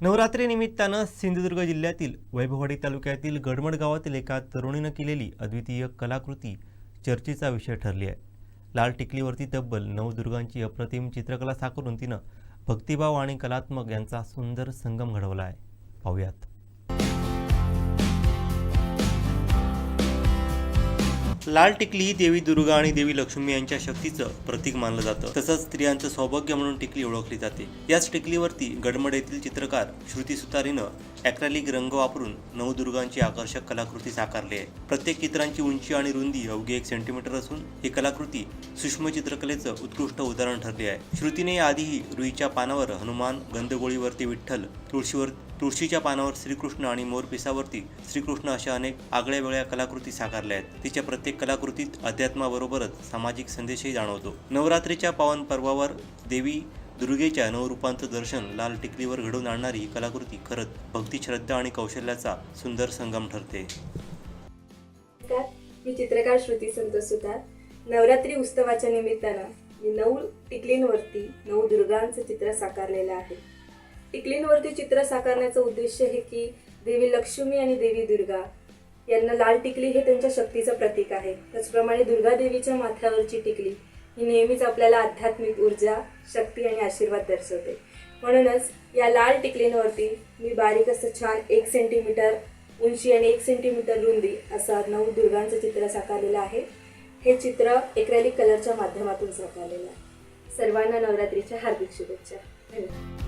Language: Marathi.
नवरात्री निमित्तानं सिंधुदुर्ग जिल्ह्यातील वैभववाडी तालुक्यातील गडमड गावातील एका तरुणीनं केलेली अद्वितीय कलाकृती चर्चेचा विषय ठरली आहे. लाल टिकलीवरती तब्बल नवदुर्गांची अप्रतिम चित्रकला साकारून तिनं भक्तिभाव आणि कलात्मक यांचा सुंदर संगम घडवला आहे. पाहूयात. लाल टिकली ही देवी दुर्गा आणि देवी लक्ष्मी यांच्या शक्तीचं प्रतीक मानलं जातं. तसंच स्त्रियांचं सौभाग्य म्हणून टिकली ओळखली जाते. याच टिकलीवरती गडमड येथील चित्रकार श्रुती सुतारीनं ॲक्रेलिक रंग वापरून नवदुर्गांची आकर्षक कलाकृती साकारली आहे. प्रत्येक चित्रांची उंची आणि रुंदी अवघी एक सेंटीमीटर असून ही कलाकृती सूक्ष्म चित्रकलेचं उत्कृष्ट उदाहरण ठरली आहे. श्रुतीने आधीही रुईच्या पानावर हनुमान गंधगोळीवरती विठ्ठल तुळशीवर तुळशीच्या पानावर श्रीकृष्ण आणि मोरपिसावरती श्रीकृष्ण अशा अनेक आगळ्या वेगळ्या कलाकृती साकारल्या आहेत. तिच्या प्रत्येक कलाकृतीत अध्यात्माबरोबरच सामाजिक संदेशही जाणवतो. नवरात्रीच्या पावन पर्वावर देवी दुर्गेच्या नवरूपांचं दर्शन लाल टिकलीवर घडवून आणणारी ही कलाकृती खरंच भक्ती श्रद्धा आणि कौशल्याचा सुंदर संगम ठरते. मी चित्रकार श्रुती संतोष सुतार. नवरात्री उत्सवाच्या निमित्तानं मी नऊ टिकलींवरती नऊ दुर्गांचं चित्र साकारलेलं आहे. टिकलींवरती चित्र साकारण्याचं उद्देश हे की देवी लक्ष्मी आणि देवी दुर्गा यांना लाल टिकली हे त्यांच्या शक्तीचं प्रतीक आहे. त्याचप्रमाणे दुर्गा देवीच्या माथ्यावरची टिकली ही नेहमीच आपल्याला आध्यात्मिक ऊर्जा शक्ती आणि आशीर्वाद दर्शवते. म्हणूनच या लाल टिकलींवरती मी बारीक असं छान एक सेंटीमीटर उंची आणि एक सेंटीमीटर रुंदी असा नऊ दुर्गांचं चित्र साकारलेलं आहे. हे चित्र एक्रेलिक कलरच्या माध्यमातून साकारलेलं आहे. सर्वांना नवरात्रीच्या हार्दिक शुभेच्छा. धन्यवाद.